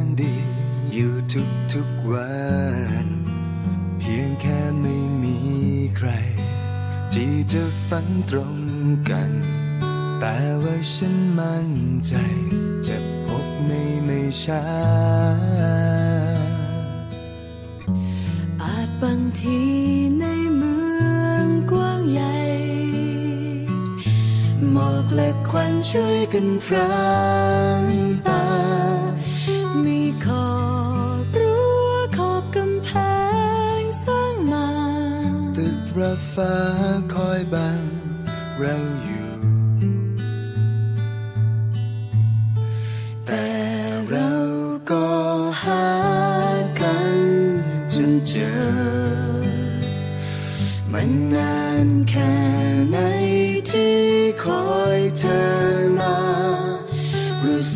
นดี อยู่ทุกทุกวัน เพียงแค่ไม่มีใคร ที่จะฝันตรงกัน แต่ว่าฉันมั่นใจ จะพบในไม่ช้า หมอกและควันช่วยกันพรางตา มีขอบรั้วขอบกำแพงสร้างมา ตึกระฟ้าคอยบังเราอยู่ แต่เราก็หากันจนเจอ มันนานแค่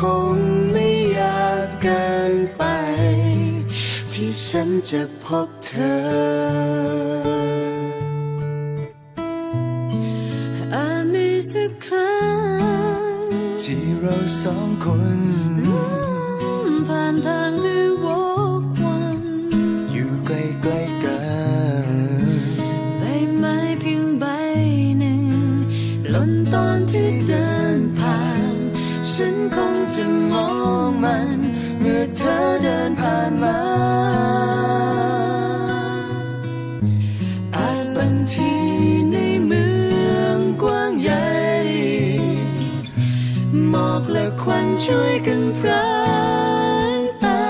คงไม่ยากเกินไป ที่ฉันจะพบเธออาจมีสักครั้ง ที่เราสองคนผ่านทางที่วกวัน อยู่ใกล้ๆกันใบไม้เพียงใบหนึ่งหล่นตอนที่เดินผ่าน ฉันคงจะมองมัน เมื่อเธอเดินผ่านมาอาจบางทีในเมืองกว้างใหญ่ หมอกและควันช่วยกันพรางตา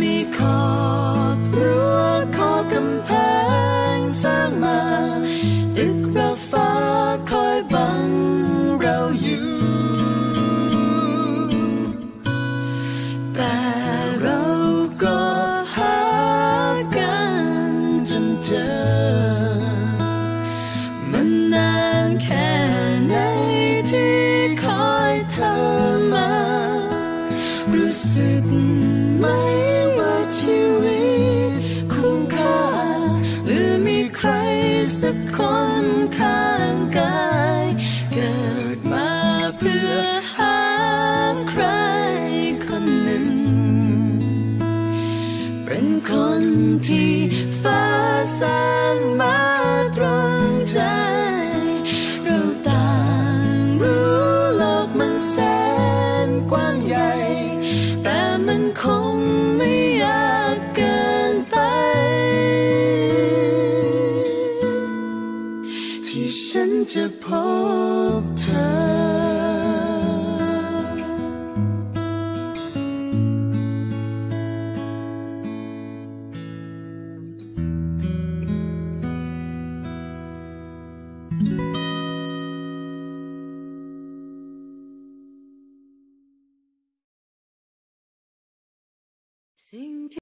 มีขอบรั้วขอบกำแพงสร้างมา ตึกระฟ้าคอยบังเราอยู่ สึกไหมว่าชีวิตคุ้มค่า หรือมีใครสักคนข้างกาย คงไม่ยากเกินไป ที่ฉันจะพบเธอ สิ่งที่